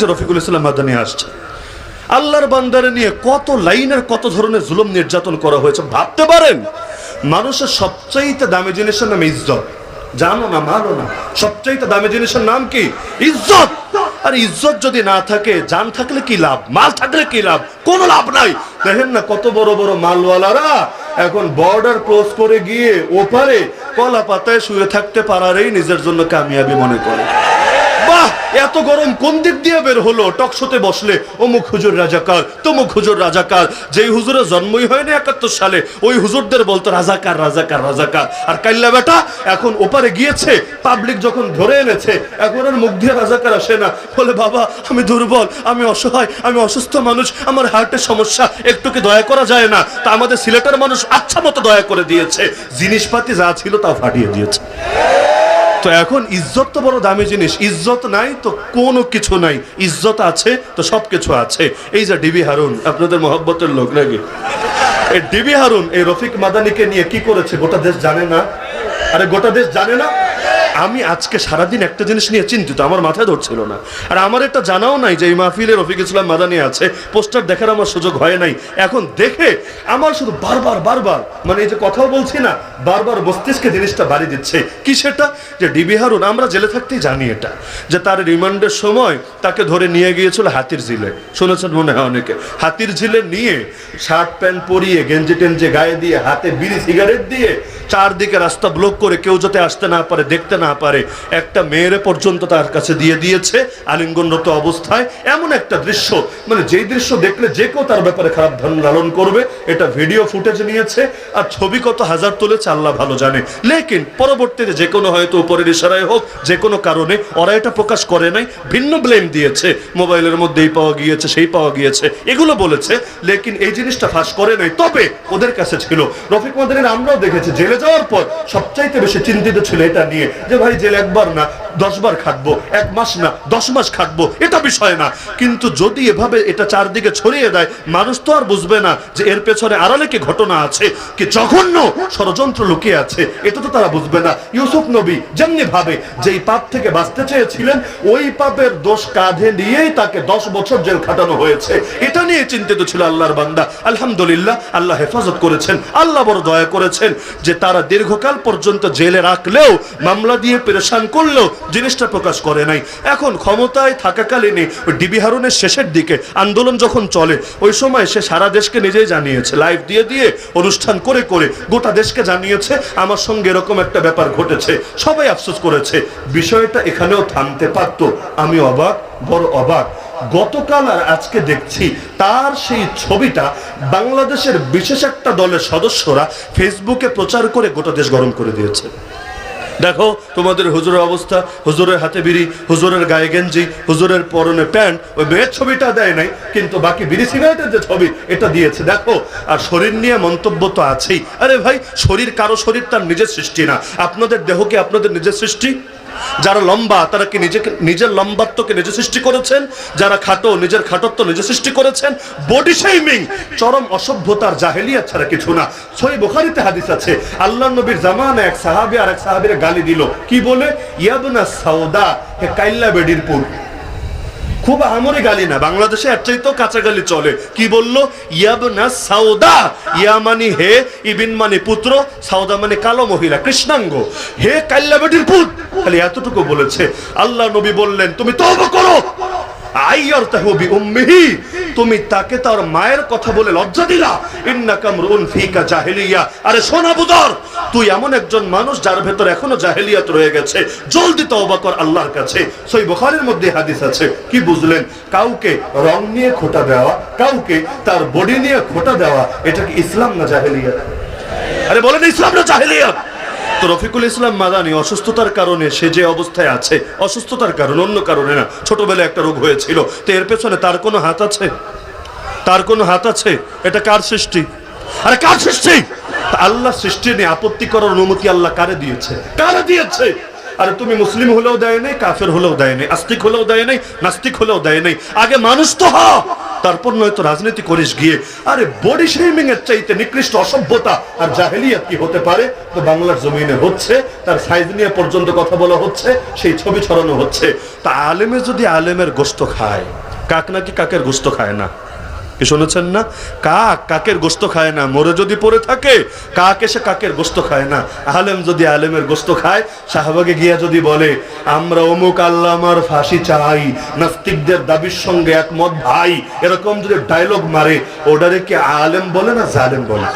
যে রফিকুল ইসলাম আসছে। আল্লাহর বান্দারে নিয়ে কত লাইনের, কত ধরনের জুলুম নির্যাতন করা হয়েছে, ভাবতে পারেন? মানুষের সবচাইতে দামি জিনিসের নাম ইজ্জত। জানো না, মানো না, সবচাইতে দামি জিনিসের নাম কি? ইজ্জত। আর ইজ্জত যদি না থাকে, জান থাকলে কি লাভ? মাল থাকলে কি লাভ? কোনো লাভ নাই। দেখেন না কত বড় বড় মালওয়ালারা এখন বর্ডার ক্রস করে গিয়ে ওপারে কলা পাতায় শুয়ে থাকতে পারারই নিজের জন্য কামিয়াবি মনে করে। বাহ, এত গরম কোন দিক দিয়ে বের হলো? টকশোতে বসলে, অমুক হুজুর রাজাকার, তমুক হুজুর রাজাকার। যেই হুজুরের জন্মই হয়নি একাত্তর সালে, ওই হুজুরদের বলতো, রাজাকার রাজাকার রাজাকার। আর কাল্লা বেটা, এখন ওপারে গিয়েছে পাবলিক যখন ধরে এনেছে, এখন আর মুখ দিয়ে রাজাকার আসে না। বলে, বাবা, আমি দুর্বল, আমি অসহায়, আমি অসুস্থ মানুষ, আমার হার্টের সমস্যা, একটু কি দয়া করা যায় না? তা আমাদের সিলেটের মানুষ আচ্ছা মতো দয়া করে দিয়েছে। জিনিসপাতি যা ছিল তা ফাটিয়ে দিয়েছে। তো এখন ইজ্জত তো বড় দামি জিনিস। ইজ্জত নাই তো কোনো কিছু নাই। ইজ্জত আছে তো সব কিছু আছে। এই যে ডিবি হারুন, আপনাদের মহব্বতের লোক নাকি? এই ডিবি হারুন, এই রফিক মাদানিকে নিয়ে কি করেছে? গোটা দেশ জানে না? আরে গোটা দেশ জানে না? আমি আজকে সারাদিন একটা জিনিস নিয়ে চিন্তিত, আমার মাথায় ধরছিল না। আর আমার এটা জানাও নাই যে এই মাহফিলে রফিক ইসলাম মাদানি আছে, পোস্টার দেখার আমার সুযোগ হয় নাই। এখন দেখে আমার শুধু বারবার বারবার মানে এই যে কথাও বলছি না, বারবার মস্তিষ্কে জিনিসটা বাড়ি দিচ্ছে। কি সেটা? যে ডিবি হারুন, আমরা জেলে থাকতেই জানি এটা, যে তার রিমান্ডের সময় তাকে ধরে নিয়ে গিয়েছিল হাতির ঝিলে। শুনেছেন মনে হয় অনেকে? হাতির ঝিলে নিয়ে শার্ট, প্যান্ট পরিয়ে গেঞ্জি টেঞ্জে গায়ে দিয়ে, হাতে বিড়ি, সিগারেট দিয়ে চারদিকে রাস্তা ব্লক করে কেউ যাতে আসতে না পারে, দেখতে না পারে। একটা মেয়েরে পর্যন্ত তার কাছে দিয়ে দিয়েছে, আলিঙ্গনরত অবস্থায়। এমন একটা দৃশ্য। মানে যেই দৃশ্য দেখলে যে কেউ তার ব্যাপারে খারাপ ধারণা লালন করবে, এটা ভিডিও ফুটেজ নিয়েছে, আর ছবি কত হাজার তুলেছে আল্লাহ ভালো জানে। লেকিন পরবর্তীতে যে কোনো হয়তো উপরের ইশারায় হোক, যে কোনো কারণে ওরা এটা প্রকাশ করে নাই, ভিন্ন ব্লেম দিয়েছে। মোবাইলের মধ্যেই পাওয়া গিয়েছে, সেই পাওয়া গিয়েছে, এগুলো বলেছে। লেকিন এই জিনিসটা ফাঁস করে নাই। তবে ওদের কাছে ছিল। রফিক মাদানের আমরাও দেখেছি, জেলে যাওয়ার পর সবচাইতে বেশি চিন্তিত ছিল এটা নিয়ে, যে ভাই জেল একবার না। দশবার খাটবো, এক মাস না, দশ মাস খাটবো, এটা বিষয় না। কিন্তু যদি এভাবে এটা চারদিকে ছড়িয়ে দেয়, মানুষ তো আর বুঝবে না যে এর পেছনে আড়ালে কি ঘটনা আছে, কি জঘন্য ষড়যন্ত্র লুকিয়ে আছে, এটা তো তারা বুঝবে না। ইউসুফ নবী যেমনি ভাবে যে এই পাপ থেকে বাঁচতে চেয়েছিলেন, ওই পাপের দোষ কাঁধে নিয়েই তাকে দশ বছর জেল খাটানো হয়েছে। এটা নিয়ে চিন্তিত ছিল আল্লাহর বান্দা। আলহামদুলিল্লাহ, আল্লাহ হেফাজত করেছেন। আল্লাহ বড় দয়া করেছেন যে তারা দীর্ঘকাল পর্যন্ত জেলে রাখলেও, মামলা দিয়ে পেরেশান করলেও জিনিসটা প্রকাশ করে নাই। এখন ক্ষমতায় থাকাকালীনই ডিবি হারুনের শেষের দিকে আন্দোলন যখন চলে, ওই সময় সে সারা দেশকে নিজেই জানিয়েছে, লাইভ দিয়ে দিয়ে অনুষ্ঠান করে করে গোটা দেশকে জানিয়েছে, আমার সঙ্গে এরকম একটা ব্যাপার ঘটেছে, সবাই আফসোস করেছে। বিষয়টা এখানেও থামতে পারতো, আমি অবাক, বড় অবাক। গতকাল আর আজকে দেখছি, তার সেই ছবিটা বাংলাদেশের বিশেষ একটা দলের সদস্যরা ফেসবুকে প্রচার করে গোটা দেশ গরম করে দিয়েছে। দেখো, তোমাদের হুজুরের অবস্থা, হুজুরের হাতে বিড়ি, হুজুরের গায়ে গেঞ্জি, হুজুরের পরনে প্যান্ট, ওই মেয়ের ছবিটা দেয় নাই, কিন্তু বাকি বিড়ি সিগারেটের যে ছবি, এটা দিয়েছে, দেখো। আর শরীর নিয়ে মন্তব্য তো আছেই। আরে ভাই, শরীর, কারও শরীর তার নিজের সৃষ্টি না। আপনাদের দেহ কি আপনাদের নিজের সৃষ্টি? যারা লম্বা, তারা কি নিজেকে, নিজের লম্বাত্বকে নিজে সৃষ্টি করেছেন? যারা খাটো, নিজের খাটত্ব নিজে সৃষ্টি করেছেন? বডি শেমিং চরম অসভ্যতার জাহেলিয়া ছাড়া কিছু না। সই বোখারিতে হাদিস আছে আল্লাহ নবীর জামানা এক সাহাবি আর এক সাহাবির গালি দিল। কি বলে? ইয়াবনা সাউদা, হে কাইল্লা বেডির পুর খুব আমরে গালি না, বাংলাদেশে একটাই তো কাঁচা গালি চলে। কি বলল? ইয়াবনা সাউদা, ইয়া মানে হে ইবিন মানে পুত্র, সাউদা মানে কালো মহিলা, কৃষ্ণাঙ্গ। হে কাল্লাবেটির পুত। খালি এতটুকু বলেছে। আল্লাহ নবী বললেন, তুমি তওবা করো। আইয়ার তাহবি উম্মিহি তুমি তাকে তার মায়ের কথা বলে লজ্জা দিলা। ইন্নাকাম রুন ফিকা জাহেলিয়া। আরে সোনা বুদর, তুই এমন একজন মানুষ যার ভেতর এখনও জাহেলিয়াত রয়ে গেছে। জলদি তওবা কর আল্লাহর কাছে। বুখারীর মধ্যে হাদিস আছে। কি বুঝলেন? কাউকে রং নিয়ে খোটা দেওয়া, কাউকে তার বডি নিয়ে খোটা দেওয়া, এটা কি ইসলাম না জাহেলিয়াত? আরে বলেন ইসলাম না জাহেলিয়াত? তো রফিকুল ইসলাম মাদানি অসুস্থতার কারণে সে যে অবস্থায় আছে, অসুস্থতার কারণে, অন্য কারণে না। ছোটবেলায় একটা রোগ হয়েছিল। তো এর পেছনে তার কোনো হাত আছে? তার কোনো হাত আছে? এটা কার সৃষ্টি? আরে কার সৃষ্টি? আল্লাহ সৃষ্টি নিয়ে আপত্তি করার অনুমতি আল্লাহ কারে দিয়েছে? কারে দিয়েছে? আরে তুমি মুসলিম হলেও দেয় নাই, কাফের হলেও দেয় নাই, আস্তিক হলেও দেয় নাই, নাস্তিক হলেও দেয় নাই। আগে মানুষ তো হ তারপর নয়তো রাজনীতি করিস গিয়ে। আরে বডি শেমিং এর চাইতে নিকৃষ্ট অসভ্যতা আর জাহেলিয়াত কি হতে পারে? তো বাংলার জমিনে হচ্ছে, তার সাইজ নিয়ে পর্যন্ত কথা বলা হচ্ছে, সেই ছবি ছড়ানো হচ্ছে। তা আলেমে যদি আলেমের গোস্ত খায়, কাক নাকি কাকের গোস্ত খায় না? কি শুনেছেন না? কাক কাকের গোস্ত খায় না? মরে যদি পড়ে থাকে, কাক এসে কাকের গোস্ত খায় না? আলেম যদি আলেমের গোস্ত খায়, শাহবাগে গিয়া যদি বলে, আমরা অমুক আল্লামার ফাঁসি চাই, নাস্তিকদের দাবির সঙ্গে একমত ভাই। এরকম যদি ডায়লগ মারে ওটারে কি আলেম বলে না জালেম বলে?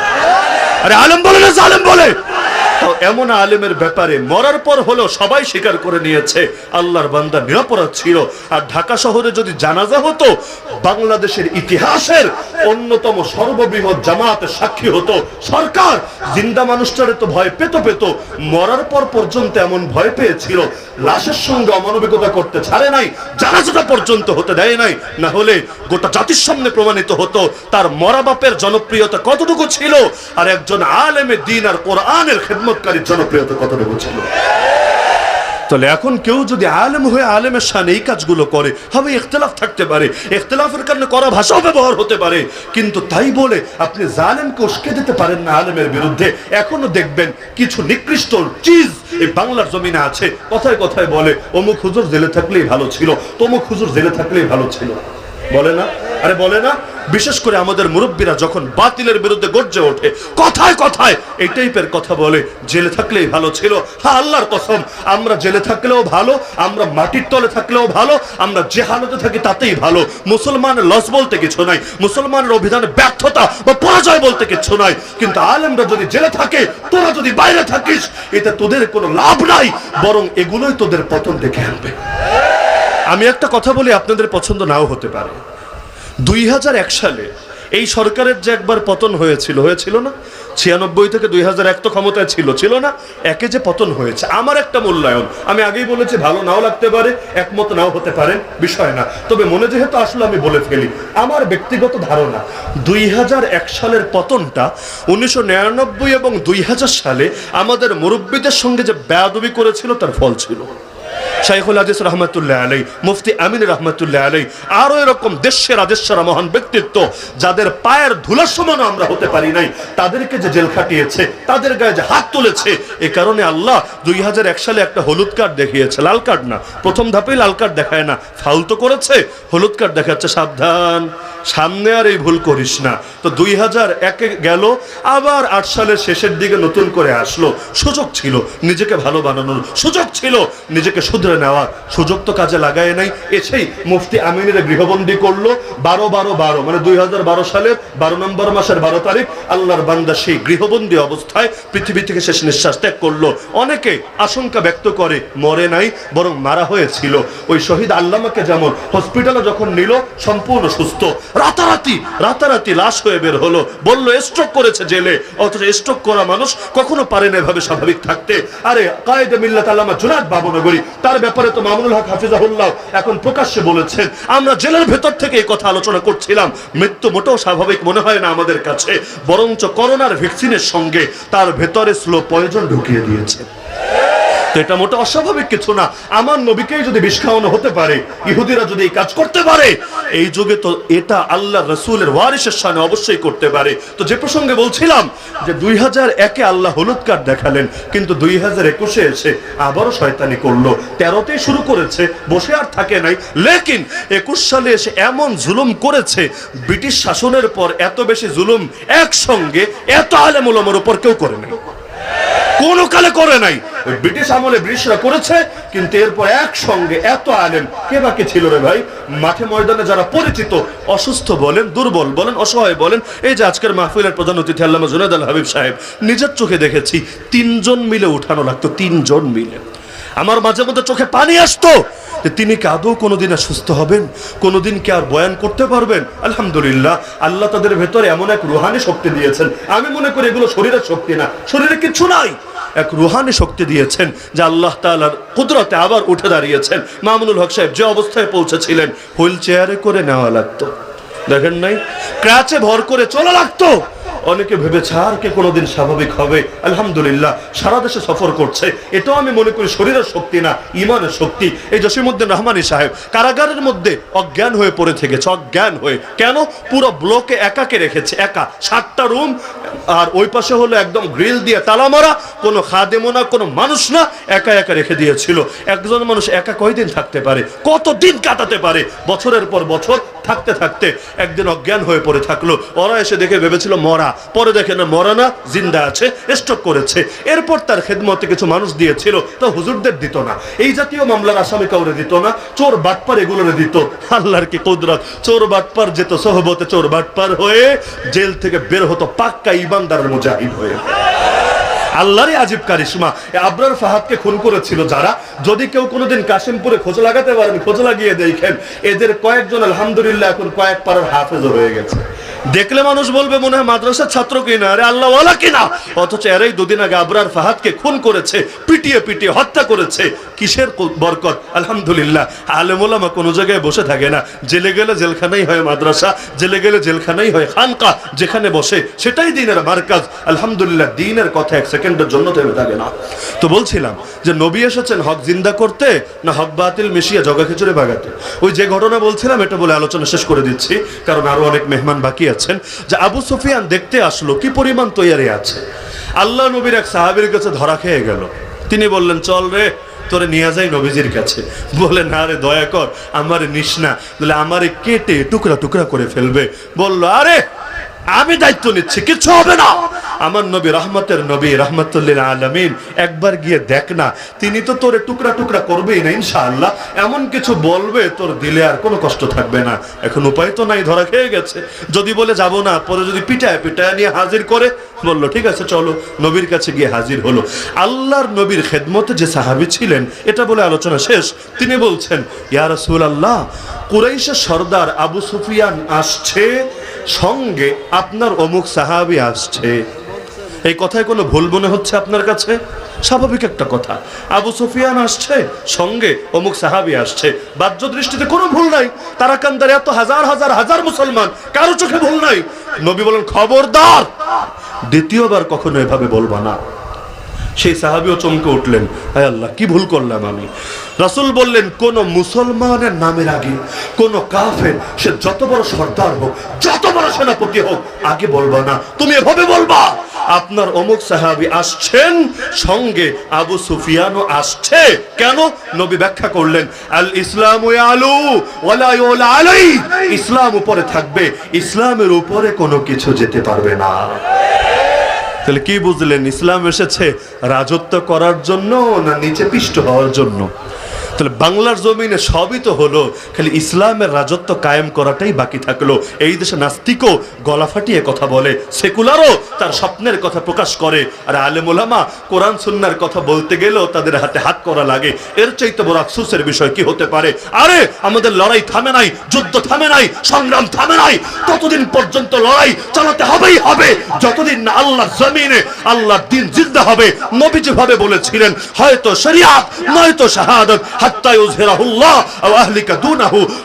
আরে আলেম বলে না জালেম বলে? তো এমন আলেমের ব্যাপারে মরার পর হলো সবাই স্বীকার করে নিয়েছে, আল্লাহর বান্দা নিরাপরাধ ছিল। আর ঢাকা শহরে যদি জানাজা হতো, বাংলাদেশের ইতিহাসের অন্যতম সর্ববৃহৎ জামাতের সাক্ষী হতো। সরকার জিন্দা মানুষটারে তো ভয় পেত পেত, মরার পর পর্যন্ত এমন ভয় পেয়েছিল। লাশের সঙ্গে অমানবিকতা করতে ছাড়ে নাই, জানাজাটা পর্যন্ত হতে দেয় নাই। না হলে গোটা জাতির সামনে প্রমাণিত হতো, তার মরা বাপের জনপ্রিয়তা কতটুকু ছিল। আর একজন আলেমে দিন আর কোরআনের খেদমতকারীর জনপ্রিয়তা কতটুকু ছিল। তাহলে এখন কেউ যদি আলেম হয়ে আলেমের সামনে এই কাজগুলো করে, হবে ইখতলাফ থাকতে পারে, ইখতলাফের কারণে করা ভাষাও ব্যবহার হতে পারে। কিন্তু তাই বলে আপনি জালেমকে উস্কে দিতে পারেন না আলেমের বিরুদ্ধে, এখনও দেখবেন কিছু নিকৃষ্ট চিজ এই বাংলার জমিনে আছে। কথায় কথায় বলে, অমুক হুজুর জেলে থাকলেই ভালো ছিল, তমুক হুজুর জেলে থাকলেই ভালো ছিল। বলে না? আরে বলে না, বিশেষ করে আমাদের মুরব্বীরা যখন বাতিলের বিরুদ্ধে গর্জে ওঠে, কথায় কথায় এই টাইপের কথা বলে, জেলে থাকলেই ভালো ছিল। হ্যাঁ আল্লাহর কসম, আমরা জেলে থাকলেও ভালো, আমরা মাটির তলে থাকলেও ভালো, আমরা যে হালতে থাকি তাতেই ভালো। মুসলমানের লস বলতে কিছু নাই, মুসলমানের অভিধানে ব্যর্থতা বা পরাজয় বলতে কিছু নাই। কিন্তু আলেমরা যদি জেলে থাকে, তোরা যদি বাইরে থাকিস, এতে তোদের কোনো লাভ নাই, বরং এগুলোই তোদের পতন দেখে আনবে। আমি একটা কথা বলি, আপনাদের পছন্দ নাও হতে পারে। দুই হাজার এক সালে এই সরকারের যে একবার পতন হয়েছিল হয়েছিল না? ছিয়ানব্বই থেকে দুই হাজার এক তো ক্ষমতায় ছিল ছিল না? একে যে পতন হয়েছে, আমার একটা মূল্যায়ন। আমি আগেই বলেছি, ভালো নাও লাগতে পারে, একমত নাও হতে পারে, বিষয় না। তবে মনে যেহেতু আসলে, আমি বলে ফেলি, আমার ব্যক্তিগত ধারণা, দুই হাজার এক সালের পতনটা উনিশশো নিরানব্বই এবং দুই হাজার সালে আমাদের মুরব্বীদের সঙ্গে যে বেয়াদবি করেছিল, তার ফল ছিল। শাইখুল হাদিস রহমতুল্লাহ আলাই মুফতি আমিন রহমতুল্লাহ আলাই আরও এরকম দেশের আদেশেরা মহান ব্যক্তিত্ব যাদের পায়ের ধুলার সমান আমরা হতে পারি নাই, তাদেরকে যে জেল খাটিয়েছে, তাদের গায়ে যে হাত তুলেছে, এ কারণে আল্লাহ দুই সালে একটা হলুদ কার্ড দেখিয়েছে, লাল কার্ড না, প্রথম ধাপেই লাল কার্ড দেখায় না ফাউল তো করেছে, হলুদ কার্ড দেখাচ্ছে, সাবধান, সামনে আর এই ভুল করিস না। তো দুই হাজার একে গেল, আবার আট সালের শেষের দিকে নতুন করে আসলো, সুযোগ ছিল, নিজেকে ভালো বানানোর সুযোগ ছিল, নিজেকে শুধরে নেওয়ার সুযোগ তো কাজে লাগায় নাই। এসেই মুফতি আমিনের গৃহবন্দী করল। বারো বারো বারো মানে দুই হাজার বারো সালের বারো নম্বর মাসের বারো তারিখ আল্লাহর বান্দা সেই গৃহবন্দী অবস্থায় পৃথিবী থেকে শেষ নিঃশ্বাস ত্যাগ করল। অনেকে আশঙ্কা ব্যক্ত করে মরে নাই, বরং মারা হয়েছিল। ওই শহীদ আল্লামাকে যেমন হসপিটালে যখন নিল, সম্পূর্ণ সুস্থ। রাতারাতি রাতারাতি লাশ হয়ে বের হলো। বলল স্ট্রোক করেছে জেলে, অথচ স্ট্রোক করা মানুষ কখনো পারে না এভাবে স্বাভাবিক থাকতে। আরে, কায়েদে মিল্লাত আল্লামা জুনাদ বাবনগরী, তার ব্যাপারে তো মামুনুল হক হাফিজাহুল্লাহ এখন প্রকাশ্যে বলেছেন, আমরা জেলের ভেতর থেকে এই কথা আলোচনা করছিলাম। মৃত্যু মোটেও স্বাভাবিক মনে হয় না আমাদের কাছে, বরঞ্চ করোনার ভ্যাকসিনের সঙ্গে তার ভেতরে স্লো পয়জন ঢুকিয়ে দিয়েছে। তো এটা মোটা অস্বাভাবিক কিছু না। আমার নবীকেই যদি বিষ খাওয়ানো হতে পারে, ইহুদিরা যদি এই কাজ করতে পারে, এই যুগে তো এটা আল্লাহ রসুলের ওয়ারিসের সামনে অবশ্যই করতে পারে। তো যে প্রসঙ্গে বলছিলাম যে দুই হাজার একে আল্লাহ হলুদ কার্ড দেখালেন, কিন্তু দুই হাজার একুশে এসে আবারও শয়তানি করল। তেরোতেই শুরু করেছে, বসে আর থাকে নাই। লেকিন একুশ সালে এসে এমন জুলুম করেছে, ব্রিটিশ শাসনের পর এত বেশি জুলুম একসঙ্গে, এত আলেমুলমের উপর কেউ করে নাই। কোন কালে করে নাই। ব্রিটিশ আমলে ব্রিটিশরা করেছে, কিন্তু এরপর একসঙ্গে এত আলেম কে বাকি ছিল রে ভাই? মাঠে ময়দানে যারা পরিচিত, অসুস্থ বলেন, দুর্বল বলেন, অসহায় বলেন, এই যে আজকের মাহফিলের প্রধান অতিথি আল্লামা জুনেদ আল হাবিব সাহেব, নিজের চোখে দেখেছি, তিনজন মিলে উঠানো লাগতো, তিনজন মিলে। আমার মাঝে মধ্যে চোখে পানি আসতো যে তিনি কি আদৌ কোনোদিন আর সুস্থ হবেন? কোনোদিন কি আর বয়ান করতে পারবেন? আলহামদুলিল্লাহ, আল্লাহ তাদের ভেতরে এমন এক রুহানি শক্তি দিয়েছেন। আমি মনে করি এগুলো শরীরের শক্তি না, শরীরে কিছু নাই। এক রুহানি শক্তি দিয়েছেন যে আল্লাহ তাআলার কুদরতে আবার উঠে দাঁড়িয়েছেন। মামুনুল হক সাহেব যে অবস্থায় পৌঁছেছিলেন, হুইল চেয়ারে করে নেওয়া লাগতো। দেখেন নাই? ক্রাচে ভর করে চলা লাগতো। অনেকে ভেবেছে আর কে কোনোদিন স্বাভাবিক হবে। আলহামদুলিল্লাহ, সারা দেশে সফর করছে। এটাও আমি মনে করি শরীরের শক্তি না, ইমানের শক্তি। এই জসিমুদ্দিন রহমানি সাহেব, কারাগারের মধ্যে অজ্ঞান হয়ে পড়ে থেকেছে, অজ্ঞান হয়ে। কেন? পুরো ব্লকে একাকে রেখেছে, একা। সাতটা রুম, আর ওই পাশে হলো একদম গ্রিল দিয়ে তালা মারা, কোনো খাদেমো না, কোনো মানুষ না, একা একা রেখে দিয়েছিল। একজন মানুষ একা কয়দিন থাকতে পারে? কত দিন কাটাতে পারে? বছরের পর বছর থাকতে থাকতে একদিন অজ্ঞান হয়ে পড়ে থাকল। ওরা এসে দেখে ভেবেছিল মরা। পরে দেখে, না, মরা না, জিন্দা আছে স্টক করেছে। এরপর তার খেদমতে কিছু মানুষ দিয়েছিল, তা হুজুরদের দিত না। এই জাতীয় মামলার আসামি কাউরে দিত না, চোর বাটপার এগুলোরে দিত। আল্লাহর কি কুদরত! চোর বাটপার যেত সহবতে, চোর বাটপার হয়ে জেল থেকে বের হতো পাক্কা ইমানদারের মুজাহিদ হয়ে। আল্লাহরই আজিব কারিশমা আবরার ফাহাদকে খুন করেছিল যারা। যদি কেউ কোনোদিন কাশিমপুরে খোঁজ লাগাতে পারেন, খোঁজ লাগিয়ে দেখেন। এদের কয়েকজন আলহামদুলিল্লাহ এখন কয়েক পাড়ার হাফেজও হয়ে গেছে। দেখলে মানুষ বলবে, মনে হয় মাদ্রাসার ছাত্র কিনা? আরে আল্লাহওয়ালা কিনা? অথচ এরাই দুদিন আগে আবরার ফাহাদকে খুন করেছে, পিটিয়ে পিটিয়ে হত্যা করেছে। কিসের বরকত? আলহামদুলিল্লাহ। আলেমোলামা কোনো জায়গায় বসে থাকে না। জেলে গেলে জেলখানাই হয় মাদ্রাসা, জেলে গেলে জেলখানাই হয় খানকা, যেখানে বসে সেটাই দিনের মার্কাজ। আলহামদুলিল্লাহ, দিনের কথা এক সেকেন্ডের জন্য থেমে থাকে না। তো বলছিলাম যে, নবী এসেছেন হক জিন্দা করতে না হক বাতিল মিশিয়ে জগা খিচুড়ে বাগাতে ওই যে ঘটনা বলছিলাম, এটা বলে আলোচনা শেষ করে দিচ্ছি, কারণ আরও অনেক মেহমান বাকি আছেন যে আবু সুফিয়ান দেখতে আসলো, কি পরিমাণ তৈয়ারি আছে? আল্লাহ নবীর এক সাহাবির কাছে ধরা খেয়ে গেল। তিনি বললেন, চল রে, তোরে নিয়ে যাই নবীজির কাছে। বলে না রে, দয়া কর, আমার নিস না। বলে আমারে কেটে টুকরা টুকরা করে ফেলবে। বলল, আরে, আমি দায়িত্ব নিচ্ছি কিছু হবে না। আমার নবী রহমতের নবী, রহমতুল্লিল আলমিন, একবার গিয়ে দেখ না, তিনি তো তোরে টুকরা টুকরা করবেই না, ইনশাআল্লাহ। এমন কিছু বলবে, তোর দিলে আর কোনো কষ্ট থাকবে না। এখন উপায় তো নাই, ধরা খেয়ে গেছে। যদি বলে যাব না, পরে যদি পিটায় পিটায় নিয়ে হাজির করে, বলল, ঠিক আছে, চলো। নবীর কাছে গিয়ে হাজির হলো। আল্লাহর নবীর খেদমতে যে সাহাবী ছিলেন, এটা বলে আলোচনা শেষ। তিনি বলছেন, ইয়া রাসূল আল্লাহ কুরাইশের সর্দার আবু সুফিয়ান আসছে, সঙ্গে আপনার অমুক সাহাবী আসছে। এই কথায় কোনো ভুল মনে হচ্ছে আপনার কাছে? স্বাভাবিক একটা কথা। আবু সুফিয়ান আসছে, সঙ্গে অমুক সাহাবি আসছে। বাহ্য দৃষ্টিতে কোনো ভুল নাই। তারা কান্দারে এত হাজার হাজার হাজার মুসলমান, কারও চোখে ভুল নাই। নবী বলেন, খবরদার! দ্বিতীয়বার কখনো এভাবে বলবা না। সেই সাহাবিও চমকে উঠলেন, হায় আল্লাহ, কি ভুল করলাম আমি? রাসূল বললেন, কোন মুসলমানের নামের আগে, কোন কাফের, সে যত বড় সর্দার হোক, যত বড় সেনাপতি হোক, আগে বলবা না। তুমি এভাবে বলবা? আপনার অমুক সাহাবী আসছেন, সঙ্গে আবু সুফিয়ানও আসছে। কেন? নবী ব্যাখ্যা করলেন, আল ইসলাম আলু আলাই। ইসলাম উপরে থাকবে, ইসলামের উপরে কোনো কিছু যেতে পারবে না। তাহলে কি বুঝলেন, ইসলাম এসেছে রাজত্ব করার জন্য না নিচে পিষ্ট হওয়ার জন্য? তাহলে বাংলার জমিনে সবই তো হলো, খালি ইসলামের রাজত্ব কায়েম করাটাই বাকি থাকল। এই দেশে নাস্তিকও গলা ফাটিয়ে কথা বলে, সেকুলারও তার স্বপ্নের কথা প্রকাশ করে। আর আলেমুলামা কোরআন সুন্নার কথা বলতে গেলেও তাদের হাতে হাত করা লাগে। এর চাইতে বড় আফসোসের বিষয় কি হতে পারে? আরে, আমাদের লড়াই থামে নাই, যুদ্ধ থামে নাই, সংগ্রাম থামে নাই। ততদিন পর্যন্ত লড়াই চালাতে হবেই হবে। যতদিন না আল্লাহর জমিনে আল্লাহর দিন জিন্দা হবে নবী ভাবে বলেছিলেন, হয়তো শরিয়াত, নয়তো শাহাদাত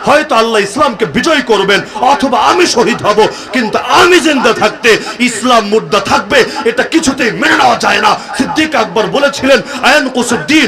হয়তো আল্লাহ ইসলামকে বিজয় করবেন অথবা আমি শহীদ হব, কিন্তু আমি জিন্দা থাকতে, ইসলাম মুদ্রা থাকবে, এটা কিছুতেই মেনে নেওয়া যায় না। সিদ্দিক আকবর বলেছিলেন, আয়ান কুসুদ্দিন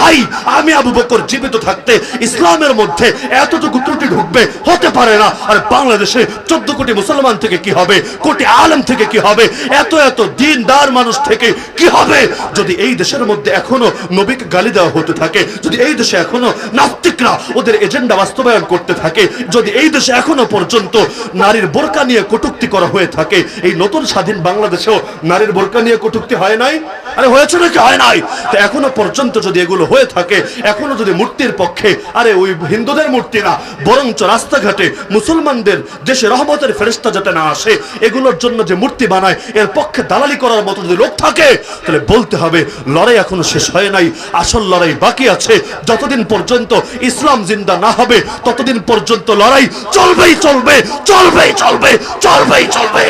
হাই। আমি আবু বকর জীবিত থাকতে, ইসলামের মধ্যে এতটুকু ত্রুটি ঢুকবে, হতে পারে না। আর বাংলাদেশে চোদ্দ কোটি মুসলমান থেকে কি হবে? কোটি আলম থেকে কি হবে? এত এত দিনদার মানুষ থেকে কি হবে? যদি এই দেশের মধ্যে এখনও নবীকে গালি দেওয়া হতে থাকে, যদি এই দেশে এখনও নাস্তিকরা ওদের এজেন্ডা বাস্তবায়ন করতে থাকে। যদি এই দেশে এখনও পর্যন্ত নারীর বোরকা নিয়ে কটুক্তি করা হয়ে থাকে, এই নতুন স্বাধীন বাংলাদেশেও নারীর বোরকা নিয়ে কটুক্তি হয় নাই? আরে হয়েছে নাকি? হয় নাই। তো এখনও পর্যন্ত যদি এগুলো হয়ে থাকে, এখনও যদি মূর্তির পক্ষে, আরে ওই হিন্দুদের মূর্তি না, বরঞ্চ রাস্তাঘাটে মুসলমানদের দেশে রহমতের ফেরেস্তা যাতে না আসে, এগুলোর জন্য যে মূর্তি বানায়, এর পক্ষে দালালি করার মতো যদি লোক থাকে, তাহলে বলতে হবে, লড়াই এখনও শেষ হয় নাই, আসল লড়াই বাকি আছে যতদিন পর্যন্ত ইসলাম জিন্দা না হবে, ততদিন পর্যন্ত লড়াই চলবেই চলবে চলবেই চলবে চলবেই চলবে।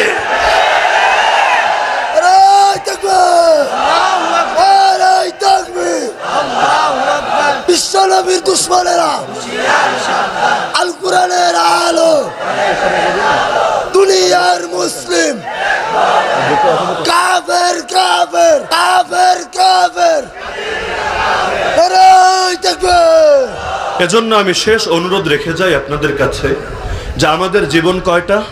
দুনিয়ার মুসলিম, কাফের কাফের কাফের কাফের। এজন্য আমি শেষ অনুরোধ রেখে যাই আপনাদের কাছে যে আমাদের জীবন কয়টা?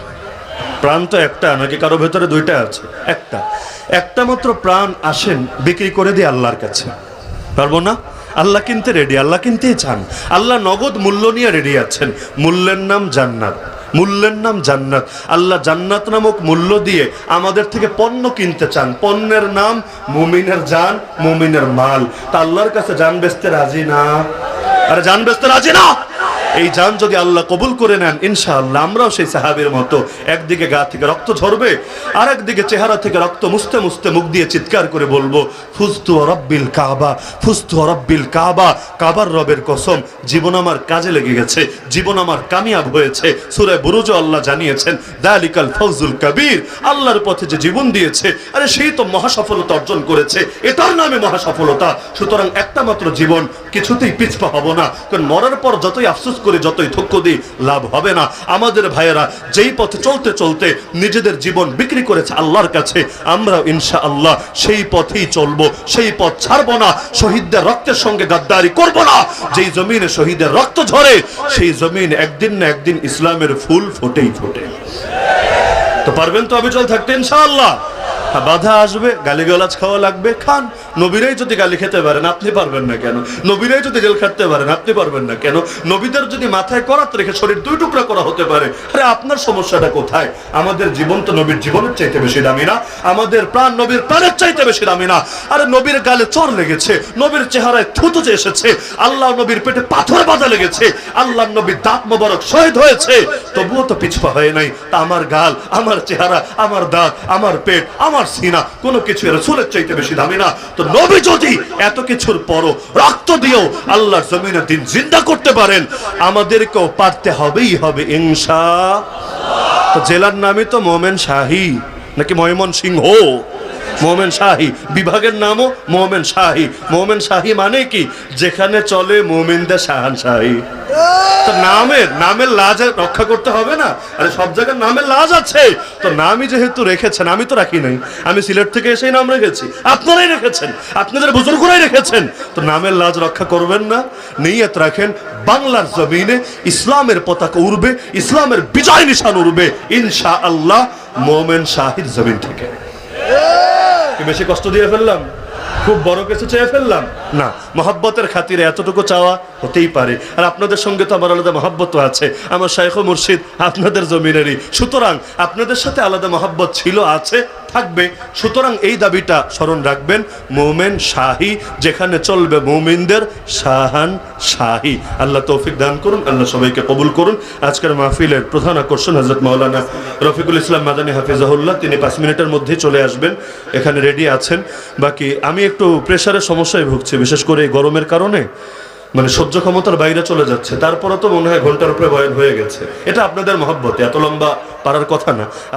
প্রাণ তো একটা, নাকি কারও ভেতরে দুইটা আছে? একটা। একটা মাত্র প্রাণ আসেন, বিক্রি করে দিয়ে আল্লাহর কাছে। পারব না? আল্লাহ কিনতে রেডি আল্লাহ কিনতেই চান। আল্লাহ নগদ মূল্য নিয়ে রেডি আছেন। মূল্যের নাম জান্নাত। মূল্যের নাম জান্নাত। আল্লাহ জান্নাত নামক মূল্য দিয়ে আমাদের থেকে পণ্য কিনতে চান। পণ্যের নাম মুমিনের জান, মুমিনের মাল। তা আল্লাহর কাছে জান, বেচতে রাজি না? আরে জান বেচতে রাজি না এই জান যদি আল্লাহ কবুল করে নেন, ইনশাআল্লাহ আমরাও সেই সাহাবের মতো একদিকে গা থেকে রক্ত ঝরবে আর একদিকে চেহারা থেকে রক্ত মুছতে মুছতে মুখ দিয়ে চিৎকার করে বলব ফুস্তু রব্বিল কাবা ফুস্তু রব্বিল কাবা, কাবার রবের কসম, জীবন আমার কাজে লেগে গেছে, জীবন আমার কামিয়াব হয়েছে। সুরে বুরুজ আল্লাহ জানিয়েছেন, দালিকাল ফৌজুল কবির, আল্লাহর পথে যে জীবন দিয়েছে, আরে সেই তো মহাসফলতা অর্জন করেছে, এটার নামে মহাসফলতা। সুতরাং একটা মাত্র জীবন, কিছুতেই পিছপা হব না, কারণ মরার পর যতই আফসোস করে যতই ধক্ষ দিই লাভ হবে না। আমাদের ভাইয়েরা যেই পথে চলতে চলতে নিজেদের জীবন বিক্রি করেছে আল্লাহর কাছে আমরা ইনশা আল্লাহ সেই পথেই চলবো সেই পথ ছাড়বো না শহীদদের রক্তের সঙ্গে গাদ্দারি করব না। যেই জমিনে শহীদের রক্ত ঝরে সেই জমিন একদিন না একদিন ইসলামের ফুল ফোটেই ফোটে। তো পারবেন তো অবিচল থাকতে ইনশাআল্লাহ? হ্যাঁ, বাধা আসবে গালিগালাজ খাওয়া লাগবে খান। নবীরাই যদি গালি খেতে পারেন, আপনি পারবেন না কেন? নবীরাই যদি জেল খাটতে পারেন, আপনি পারবেন না কেন? নবীদের যদি মাথায় করাত রেখে শরীর দুই টুকরা করা হতে পারে, আরে আপনার সমস্যাটা কোথায়? আমাদের জীবন তো নবীর জীবনের চাইতে বেশি দামি না। আমাদের প্রাণ নবীর প্রাণের চাইতে বেশি দামি না। আরে নবীর গালে চর লেগেছে, নবীর চেহারায় থুতু যে এসেছে, আল্লাহ নবীর পেটে পাথর বাঁধা লেগেছে, আল্লাহ নবীর দাঁত মোবারক শহীদ হয়েছে। তবুও তো পিছপা হয় নাই। তা আমার গাল, আমার চেহারা, আমার দাঁত, আমার পেট, আমার সিনা, কোনো কিছু রসুলের চাইতে বেশি দামি না। তো নবী যদি এত কিছুর পরও রক্ত দিয়েও আল্লাহর জমিনে দিন জিন্দা করতে পারেন, আমাদেরকেও পারতে হবেই হবে, ইনশা তো জেলার নামই তো মোমেন শাহী, নাকি ময়মন সিংহ মোমেন শাহী। বিভাগের নামও মোমেন শাহী। মোমেন শাহী মানে কি? যেখানে চলে মোমিনদের শাহান শাহী তো নামের নামের লাজ রক্ষা করতে হবে না। আরে সব জায়গায় নামের লাজ আছে। তো নামই যেহেতু রেখেছেন, আমি তো রাখি নাই। আমি সিলেট থেকে এসেই নাম রেখেছি। আপনারাই রেখেছেন। আপনাদের বুজুর্গরাই রেখেছেন। তো নামের লাজ রক্ষা করবেন না। নিয়ত রাখেন, বাংলার জমিনে ইসলামের পতাকা উড়বে, ইসলামের বিজয় নিশান উড়বে। ইনশা আল্লাহ মোমেন শাহির জমিন থেকে। বেশি কষ্ট দিয়ে ফেললাম? খুব বড় কিছু চেয়ে ফেললাম? না, মহাব্বতের খাতিরে এতটুকু চাওয়া হতেই পারে। আর আপনাদের সঙ্গে তো আমার আলাদা মহাব্বত আছে। আমার শাইখ মুর্শিদ আপনাদের জমিনেরই। সুতরাং আপনাদের সাথে আলাদা মহাব্বত ছিল, আছে। থাকবে, সুতরাং এই দাবিটা স্মরণ রাখবেন, মোমেন শাহী, যেখানে চলবে মোমিনদের শাহান শাহী। আল্লাহ তৌফিক দান করুন, আল্লাহ সবাইকে কবুল করুন। আজকের মাহফিলের প্রধান আকর্ষণ হজরত মাওলানা রফিকুল ইসলাম মাদানী হাফিজাহুল্লাহ, তিনি পাঁচ মিনিটের মধ্যেই চলে আসবেন, এখানে রেডি আছেন। বাকি আমি একটু প্রেশারের সমস্যায় ভুগছি, বিশেষ করে এই গরমের কারণে। মানে সহ্য ক্ষমতার বাইরে চলে যাচ্ছে তারপরে তো মনে হয় ঘণ্টার উপরে বয়ন হয়ে গেছে। এটা আপনাদের মহব্বত, এত লম্বা পারার কথা না।